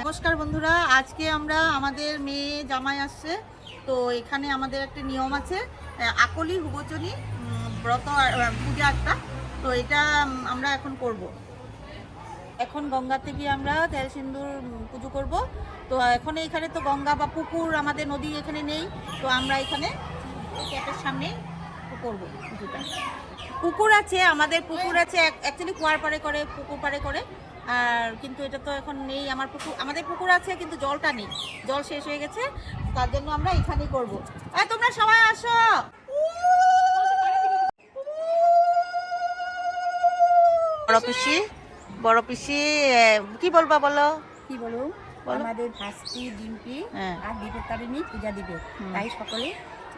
নমস্কার বন্ধুরা, আজকে আমরা আমাদের মেয়ে জামাই আসছে। তো এখানে আমাদের একটা নিয়ম আছে আকলি হুবচনি ব্রত পূজা একটা তো এটা আমরা এখন করব। এখন গঙ্গাতে গিয়ে আমরা তেল সিন্দুর পুজো করব। তো এখন এখানে তো গঙ্গা বা পুকুর আমাদের নদী এখানে নেই। তো আমরা এখানে এই ট্যাপের সামনে করব পুজোটা। পুকুর আছে, আমাদের পুকুর আছে অ্যাকচুয়ালি কুয়ার পাড়ে করে, পুকুর পাড়ে করে। আর কিন্তু এটা তো এখন নেই আমার পুকুর আমাদের পুকুর আছে কিন্তু জলটা নেই। জল শেষ হয়ে গেছে তার জন্য আমরা এখানেই করব। এই তোমরা সবাই আসো! বড় পিসি বড় পিসি কি বলবা বলো? কি বলো? বলো। আমাদের ভাস্তি ডিম্পি হ্যাঁ। আর দীপের তারিণী পূজা দিবে। তাই সকলে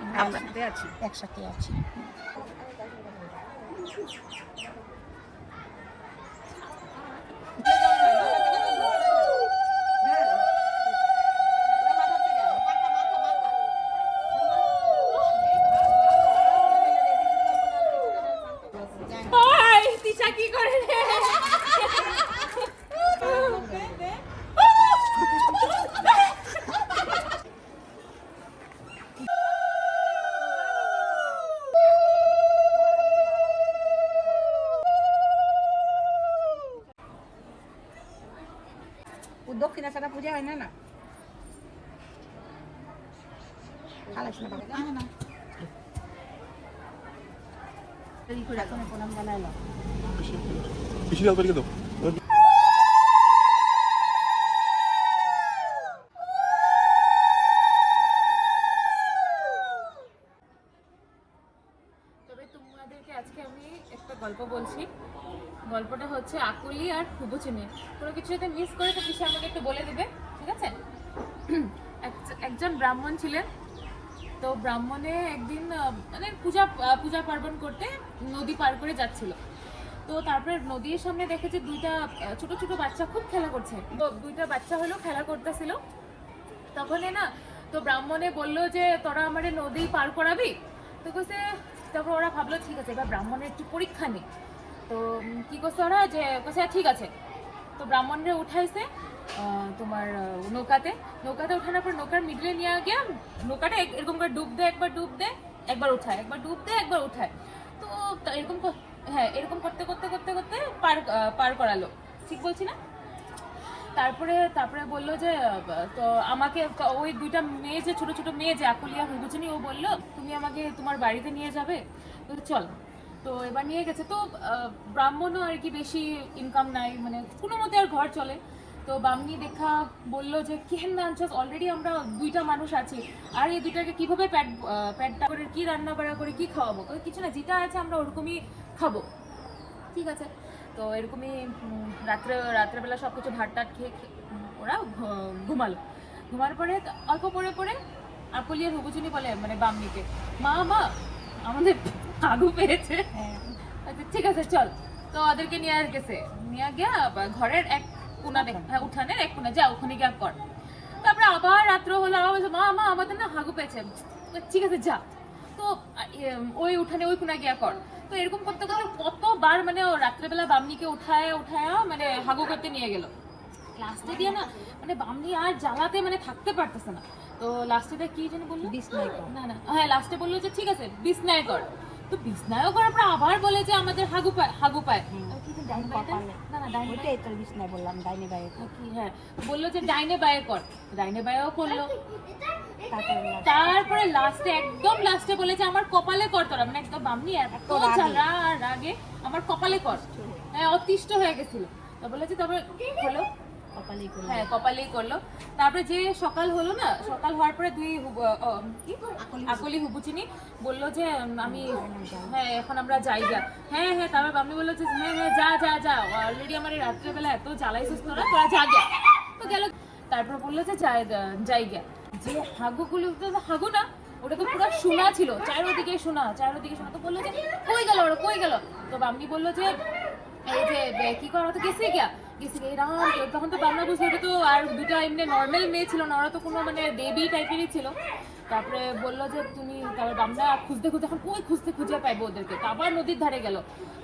আমরা আমরা- একসাথে আছি। একসাথে আছি। দক্ষিণা ছাড়া পূজা হয় না না। প্রণাম দাও তরিকে দাও তবে তোমাদেরকে আজকে আমি একটা গল্প বলছি। গল্পটা হচ্ছে আকুলি আর হুবুচুনি। কোনো কিছু যদি মিস করে তো কিছু আমাকে একটু বলে দেবে, ঠিক আছে? একজন ব্রাহ্মণ ছিলেন। তো ব্রাহ্মণে একদিন মানে পূজা পূজা পার্বণ করতে নদী পার করে যাচ্ছিল। তো তারপরে নদীর সামনে দেখেছে দুইটা ছোট ছোট বাচ্চা খুব খেলা করছে। তো দুইটা বাচ্চা হলো খেলা করতেছিল। তখনই না, তো ব্রাহ্মণে বলল যে, তোরা আমারে নদী পার করাবি? তো কইছে তারপর ওরা ভাবলো, ঠিক আছে, এবার ব্রাহ্মণের একটু পরীক্ষা নেই। তো কি করছে ওরা? যে কইছে ঠিক আছে। তো ব্রাহ্মণরে উঠাইছে তোমার নৌকাতে। নৌকাতে উঠানোর পর নৌকার মিডলে নিয়ে গিয়ে নৌকাটা এরকম করে ডুব দেয়, একবার ডুব দেয়, একবার উঠায়। একবার ডুব দেয়, একবার উঠায়। তো এরকম হ্যাঁ এরকম করতে করতে করতে করতে পার পার করালো। ঠিক বলছি না? তারপরে তারপরে বলল যে, তো আমাকে, ওই দুইটা মেয়ে যে, ছোট ছোট মেয়ে যে, আকুলিয়া হুবুচনি ও বলল, তুমি আমাকে তোমার বাড়িতে নিয়ে যাবে? তো চল। তো এবার নিয়ে গেছে। তো ব্রাহ্মণও আর কি বেশি ইনকাম নাই মানে কোনো মতে আর ঘর চলে। তো বামনি দেখা বলল যে কেন আনছস অলরেডি আমরা দুইটা মানুষ আছি। আর এই দুইটাকে কীভাবে প্যাট প্যাটটা করে, কি রান্না বাড়া করে, কি খাওয়াবো? কিছু না, যেটা আছে আমরা ওরকমই খাব। ঠিক আছে? তো এরকমই রাত্রে রাত্রেবেলা সব কিছু ভাত টাট খেয়ে ওরা ঘুমালো। ঘুমার পরে তো অল্প পরে পরে আকুলিয়ার হুবুচুনি বলে মানে বামনিকে মা মা আমাদের আগু পেয়েছে। আচ্ছা ঠিক আছে চল। তো ওদেরকে নিয়ে আর গেছে। নিয়ে গিয়া ঘরের এক কোনা হ্যাঁ উঠানের এক কোনা যা ওখানে গিয়া কর। তারপরে আবার রাত্র হলো আবার বলছে, মা মা আমাদের না হাগু পেয়েছে। ঠিক আছে যা। তো ওই উঠানে ওই কোনা গিয়া কর। তো এরকম করতে করতে কতবার মানে ও রাত্রেবেলা বামনিকে উঠায় উঠায় মানে হাগু করতে নিয়ে গেল। লাস্টে দিয়ে না মানে বামনি আর জ্বালাতে মানে থাকতে পারতেছে না। তো লাস্টে দিয়ে কি যেন বলল? কর। না না হ্যাঁ লাস্টে বলল যে ঠিক আছে বিসনায় কর তো বিছনায়ও করার পর আবার বলে যে আমাদের হাগু পায় হাগু পায়। আর কি যেন ডাইন বাঁয়ে কপালে। না না ডাইন ওইটাই তোর বিছনায় বললাম ডাইনে বাইরে কি হ্যাঁ। বলল যে ডাইনে বায়ে কর। ডাইনে বায়েও করল। তারপরে লাস্টে একদম লাস্টে বলেছে আমার কপালে কর তোরা। মানে একদম বামনি এত রাগে। জ্বালা আর রাগে আমার কপালে কর। হ্যাঁ অতিষ্ঠ হয়ে গেছিল। তো বলেছে তারপরে হলো কপালেই করলাম হ্যাঁ কপালেই করল। তারপরে যে সকাল হলো না সকাল হওয়ার পরে দুই আকলি হুবুচিনি বলল যে আমি হ্যাঁ এখন আমরা যাই গা হ্যাঁ হ্যাঁ তারপর আমি বলল যে হ্যাঁ হ্যাঁ যা যা যা। অলরেডি আমার এই রাত্রেবেলা এত জ্বালাইছিস তোরা তোরা যা গা তো গেল। তারপর বলল যে যাই যাই গা যে হাগুগুলো তো হাগু না ওটা তো পুরো শোনা ছিল চারোদিকে শোনা চারোদিকে শোনা তো বলল যে কই গেল ওরা কই গেল? তো বামনি বলল যে এই যে কি করা তো গেছে গিয়া? তখন তো বাংলা বুঝতে ওটা তো, আর দুটো এমনি নর্মাল মেয়ে ছিল না, ওরা তো কোনো মানে বেবি টাইপেরই ছিল। তারপরে বলল যে, তুমি তারপর আমরা খুঁজতে খুঁজতে এখন কই খুঁজতে খুঁজে পাইবো ওদেরকে। তো আবার নদীর ধারে গেল।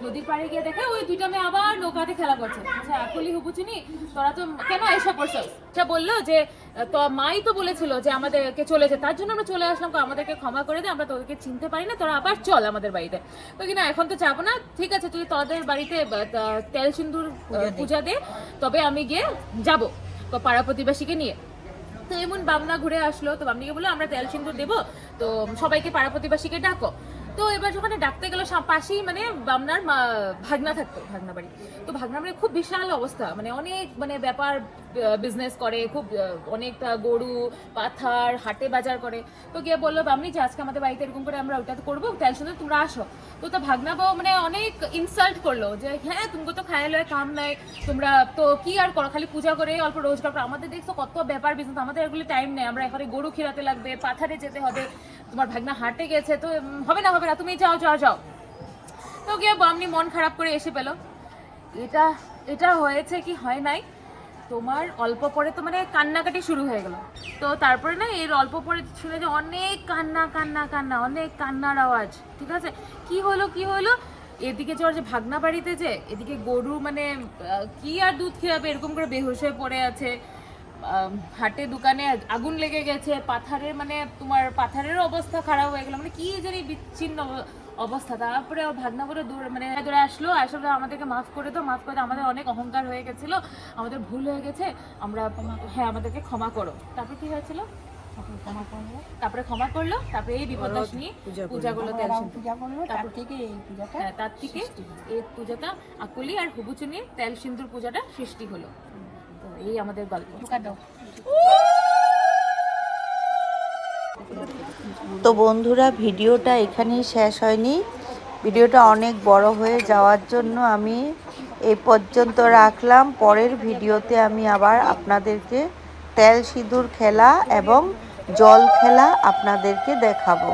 নদীর পাড়ে গিয়ে দেখে ওই দুইটা মেয়ে আবার নৌকাতে খেলা করছে। আচ্ছা আকলি হুবু চিনি? তোরা তো কেন এসে পড়ছো সে বলল যে তো মাই তো বলেছিল যে আমাদেরকে চলে যেতে। তার জন্য আমরা চলে আসলাম আমাদেরকে ক্ষমা করে দে আমরা তোদেরকে চিনতে পারি না তোরা আবার চল আমাদের বাড়িতে। তো কিনা এখন তো যাব না ঠিক আছে তুই তোদের বাড়িতে তেল সিন্দুর পূজা দে তবে আমি গিয়ে যাব তো পাড়া প্রতিবেশীকে নিয়ে। তো এমন বামনা ঘুরে আসলো তো বামনিকে বলল আমরা তেল সিন্দুর দেবো তো সবাইকে পাড়া প্রতিবেশীকে ডাকো। তো এবার যখন ডাকতে গেলো পাশেই মানে মা- ভাগনা থাকতো, ভাগনা বাড়ি। তো ভাগনা মানে খুব বিশাল অবস্থা। মানে অনেক মানে ব্যাপার বিজনেস করে, খুব অনেকটা গরু, পাথার, হাটে বাজার করে। তো গিয়ে বলল, বামনি, যে আজকে আমাদের বাড়িতে এরকম করে আমরা ওটা তো করব তেল সিন্দুর তোমরা আসো। তো তো ভাগনা বউ মানে অনেক ইনসাল্ট করল যে হ্যাঁ তুমি তো খায় লয় কাম নাই, তোমরা তো কি আর করো? খালি পূজা করে অল্প রোজগার করো। আমাদের দেখছ কত ব্যাপার বিজনেস আমাদের এগুলো টাইম নেই। আমরা এখানে গরু খেরাতে লাগবে, পাথারে যেতে হবে। তোমার ভাগনা হাটে গেছে, তো হবে না হবে না, তুমি যাও যাও যাও। তো গিয়ে বামনি মন খারাপ করে এসে পেল। এটা এটা হয়েছে কি হয় নাই, তোমার অল্প পরে তো মানে কান্নাকাটি শুরু হয়ে গেল। তো তারপরে না, এর অল্প পরে শুনে যে অনেক কান্না কান্না কান্না, অনেক কান্নার আওয়াজ, ঠিক আছে? কি হলো কি হলো? এদিকে যে ওর যে ভাগনা বাড়িতে যে, এদিকে গরু মানে কি আর দুধ খেয়াবে এরকম করে বেহুশ হয়ে পড়ে আছে। হাটে দোকানে আগুন লেগে গেছে পাথারের মানে তোমার পাথারের অবস্থা খারাপ হয়ে গেল মানে কি জানি বিচ্ছিন্ন অবস্থা। তারপরে ওর ভাগনা করে দূর মানে দূরে আসলো আসলে আমাদেরকে মাফ করে দাও মাফ করে আমাদের অনেক অহংকার হয়ে গেছিল আমাদের ভুল হয়ে গেছে আমরা হ্যাঁ আমাদেরকে ক্ষমা করো। তারপর কি হয়েছিল? তারপরে ক্ষমা করল। তারপরে ক্ষমা করল তারপরে এই বিপদাস নিয়ে পূজা করল। পূজা করল তারপর থেকে এই পূজাটা হ্যাঁ তার থেকে এই পূজাটা আকুলি আর হুবুচু নিয়ে তেল সিন্দুর পূজাটা সৃষ্টি হলো। তো এই আমাদের গল্প। তো বন্ধুরা ভিডিওটা এখানেই শেষ হয়নি। ভিডিওটা অনেক বড় হয়ে যাওয়ার জন্য আমি এই পর্যন্ত রাখলাম। পরের ভিডিওতে আমি আবার আপনাদেরকে তেল সিঁদুর খেলা এবং জল খেলা আপনাদেরকে দেখাবো।